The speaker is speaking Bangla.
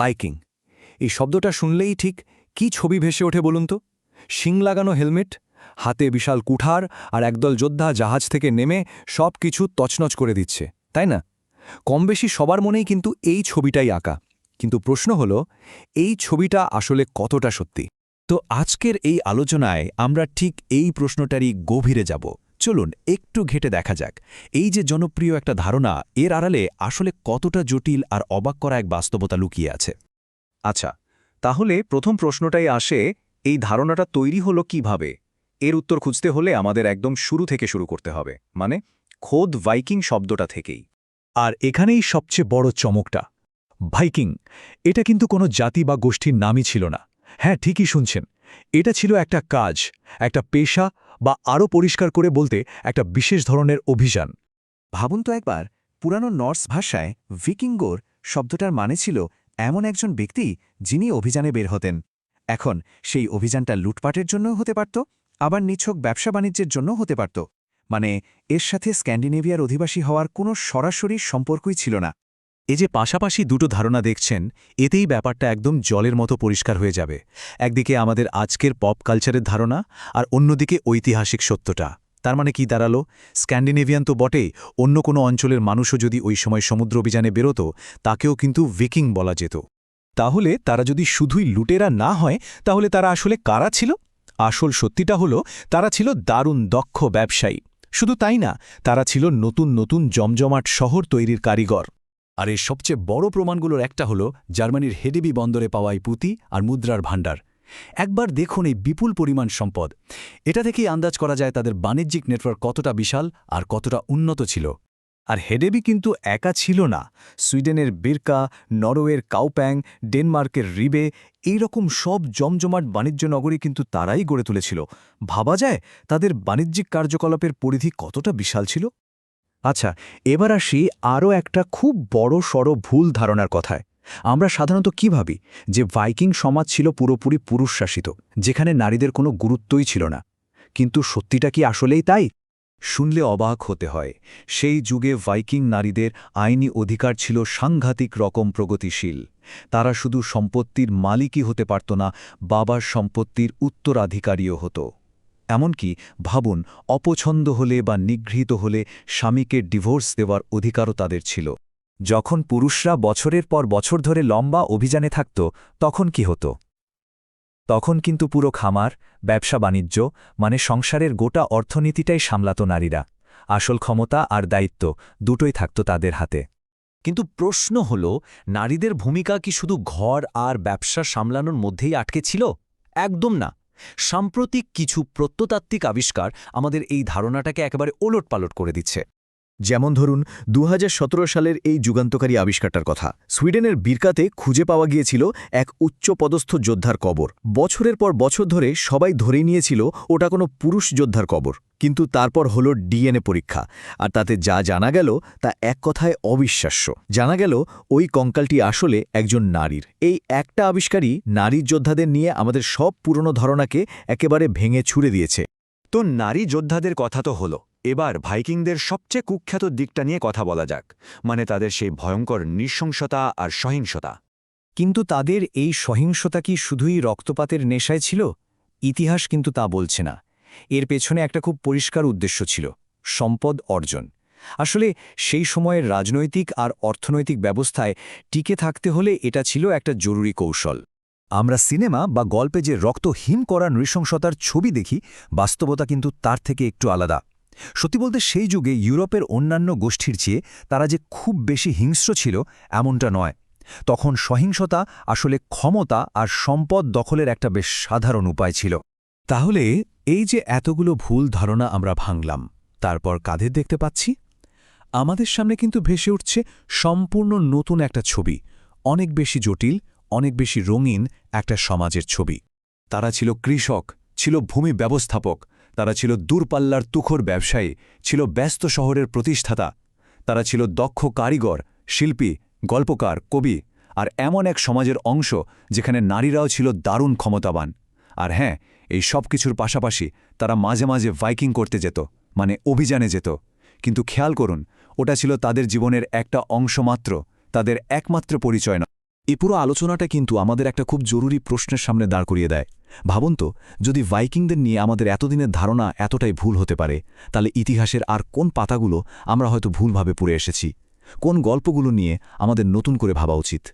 বাইকিং। এই শব্দটা শুনলেই ঠিক কি ছবি ভেসে ওঠে বলুন তো? শিং লাগানো হেলমেট, হাতে বিশাল কুঠার আর একদল যোদ্ধা জাহাজ থেকে নেমে সব কিছু তছনছ করে দিচ্ছে, তাই না? কম বেশি সবার মনেই কিন্তু এই ছবিটাই আঁকা। কিন্তু প্রশ্ন হল, এই ছবিটা আসলে কতটা সত্যি? তো আজকের এই আলোচনায় আমরা ঠিক এই প্রশ্নটারই গভীরে যাব। চলুন একটু ঘেটে দেখা যাক। এই যে জনপ্রিয় একটা ধারণা, এর আড়ালে আসলে কতটা জটিল আর অবাক করা এক বাস্তবতা লুকিয়ে আছে। আচ্ছা তাহলে প্রথম প্রশ্নটাই আসে, এই ধারণাটা তৈরি হলো কীভাবে? এর উত্তর খুঁজতে হলে আমাদের একদম শুরু থেকে শুরু করতে হবে মানে খোদ ভাইকিং শব্দটা থেকেই। আর এখানেই সবচেয়ে বড় চমকটা, ভাইকিং। এটা কিন্তু কোনো জাতি বা গোষ্ঠীর নামই ছিল না। হ্যাঁ ঠিকই শুনছেন। এটা ছিল একটা কাজ, একটা পেশা বা আরও পরিষ্কার করে বলতে একটা বিশেষ ধরনের অভিযান। ভাবুন তো একবার, পুরানো নর্স ভাষায় ভিকিঙ্গোর শব্দটার মানে ছিল এমন একজন ব্যক্তি যিনি অভিযানে বের হতেন। এখন সেই অভিযানটা লুটপাটের জন্যও হতে পারত, আবার নিছক ব্যবসা বাণিজ্যের জন্য হতে পারত। মানে এর সাথে স্ক্যান্ডিনেভিয়ার অধিবাসী হওয়ার কোনো সরাসরি সম্পর্কই ছিল না। এ যে পাশাপাশি দুটো ধারণা দেখছেন, এতেই ব্যাপারটা একদম জলের মতো পরিষ্কার হয়ে যাবে। একদিকে আমাদের আজকের পপ কালচারের ধারণা আর অন্যদিকে ঐতিহাসিক সত্যটা। তার মানে কি দাঁড়াল? স্ক্যান্ডিনেভিয়ান তো বটেই, অন্য কোনো অঞ্চলের মানুষও যদি ওই সময় সমুদ্র অভিযানে বেরোতো, তাকেও কিন্তু ভিকিং বলা যেত। তাহলে তারা যদি শুধুই লুটেরা না হয়, তাহলে তারা আসলে কারা ছিল? আসল সত্যিটা হলো, তারা ছিল দারুণ দক্ষ ব্যবসায়ী। শুধু তাই না, তারা ছিল নতুন নতুন জমজমাট শহর তৈরির কারিগর। আর এর সবচেয়ে বড় প্রমাণগুলোর একটা হলো জার্মানির হেডেবি বন্দরে পাওয়া এই পুঁতি আর মুদ্রার ভাণ্ডার। একবার দেখুন এই বিপুল পরিমাণ সম্পদ। এটা থেকেই আন্দাজ করা যায় তাদের বাণিজ্যিক নেটওয়ার্ক কতটা বিশাল আর কতটা উন্নত ছিল। আর হেডেবি কিন্তু একা ছিল না। সুইডেনের বিরকা, নরওয়ের কাউপ্যাং, ডেনমার্কের রিবে এই রকম সব জমজমাট বাণিজ্য নগরী কিন্তু তারাই গড়ে তুলেছিল। ভাবা যায় তাদের বাণিজ্যিক কার্যকলাপের পরিধি কতটা বিশাল ছিল? আচ্ছা এবার আসি আরও একটা খুব বড় সড় ভুল ধারণার কথায়। আমরা সাধারণত কি ভাবি? যে ভাইকিং সমাজ ছিল পুরোপুরি পুরুষ শাসিত যেখানে নারীদের কোনো গুরুত্বই ছিল না। কিন্তু সত্যিটা কি আসলেই তাই? শুনলে অবাক হতে হয়, সেই যুগে ভাইকিং নারীদের আইনি অধিকার ছিল সাংঘাতিক রকম প্রগতিশীল। তারা শুধু সম্পত্তির মালিকই হতে পারত না, বাবার সম্পত্তির উত্তরাধিকারীও হতো। এমনকি ভাবুন, অপছন্দ হলে বা নিগৃহীত হলে স্বামীকে ডিভোর্স দেওয়ার অধিকারও তাদের ছিল। যখন পুরুষরা বছরের পর বছর ধরে লম্বা অভিযানে থাকত, তখন কি হতো? তখন কিন্তু পুরো খামার, ব্যবসা বাণিজ্য মানে সংসারের গোটা অর্থনীতিটাই সামলাত নারীরা। আসল ক্ষমতা আর দায়িত্ব দুটোই থাকত তাদের হাতে। কিন্তু প্রশ্ন হল, নারীদের ভূমিকা কি শুধু ঘর আর ব্যবসা সামলানোর মধ্যেই আটকে ছিল? একদম না। সাম্প্রতিক কিছু প্রত্নতাত্ত্বিক আবিষ্কার আমাদের এই ধারণাটাকে একেবারে ওলটপালট করে দিচ্ছে। যেমন ধরুন দু হাজার সতেরো সালের এই যুগান্তকারী আবিষ্কারটার কথা। সুইডেনের বীরকাতে খুঁজে পাওয়া গিয়েছিল এক উচ্চপদস্থ যোদ্ধার কবর। বছরের পর বছর ধরে সবাই ধরে নিয়েছিল ওটা কোনো পুরুষ যোদ্ধার কবর। কিন্তু তারপর হলো ডিএনএ পরীক্ষা। আর তাতে যা জানা গেল তা এক কথায় অবিশ্বাস্য। জানা গেল ওই কঙ্কালটি আসলে একজন নারীর। এই একটা আবিষ্কারই নারী যোদ্ধাদের নিয়ে আমাদের সব পুরনো ধারণাকে একেবারে ভেঙে ছুড়ে দিয়েছে। তো নারী যোদ্ধাদের কথা তো হলো। এবার ভাইকিংদের সবচেয়ে কুখ্যাত দিকটা নিয়ে কথা বলা যাক। মানে তাদের সেই ভয়ঙ্কর নৃশংসতা আর সহিংসতা। কিন্তু তাদের এই সহিংসতা কি শুধুই রক্তপাতের নেশায় ছিল? ইতিহাস কিন্তু তা বলছে না। এর পেছনে একটা খুব পরিষ্কার উদ্দেশ্য ছিল, সম্পদ অর্জন। আসলে সেই সময়ের রাজনৈতিক আর অর্থনৈতিক ব্যবস্থায় টিকে থাকতে হলে এটা ছিল একটা জরুরি কৌশল। আমরা সিনেমা বা গল্পে যে রক্ত হিম করা নৃশংসতার ছবি দেখি, বাস্তবতা কিন্তু তার থেকে একটু আলাদা। সত্যি বলতে সেই যুগে ইউরোপের অন্যান্য গোষ্ঠীর চেয়ে তারা যে খুব বেশি হিংস্র ছিল, এমনটা নয়। তখন সহিংসতা আসলে ক্ষমতা আর সম্পদ দখলের একটা বেশ সাধারণ উপায় ছিল। তাহলে এই যে এতগুলো ভুল ধারণা আমরা ভাঙলাম, তারপর কাদের দেখতে পাচ্ছি? আমাদের সামনে কিন্তু ভেসে উঠছে সম্পূর্ণ নতুন একটা ছবি, অনেক বেশি জটিল, অনেক বেশি রঙিন একটা সমাজের ছবি। তারা ছিল কৃষক, ছিল ভূমি ব্যবস্থাপক, তারা ছিল দূরপাল্লার তুখর ব্যবসায়ী, ছিল ব্যস্ত শহরের প্রতিষ্ঠাতা, তারা ছিল দক্ষ কারিগর, শিল্পী, গল্পকার, কবি, আর এমন এক সমাজের অংশ যেখানে নারীরাও ছিল দারুণ ক্ষমতাবান। আর হ্যাঁ এই সব কিছুর পাশাপাশি তারা মাঝে মাঝে ভাইকিং করতে যেত মানে অভিযানে যেত। কিন্তু খেয়াল করুন, ওটা ছিল তাদের জীবনের একটা অংশ মাত্র তাদের একমাত্র পরিচয় নয় এ পুরো আলোচনাটা কিন্তু আমাদের একটা খুব জরুরি প্রশ্নের সামনে দাঁড় করিয়ে দেয়। ভাবুন তো, যদি ভাইকিংদের নিয়ে আমাদের এতদিনের ধারণা এতটাই ভুল হতে পারে, তাহলে ইতিহাসের আর কোন পাতাগুলো আমরা হয়তো ভুলভাবে পড়ে এসেছি? কোন গল্পগুলো নিয়ে আমাদের নতুন করে ভাবা উচিত?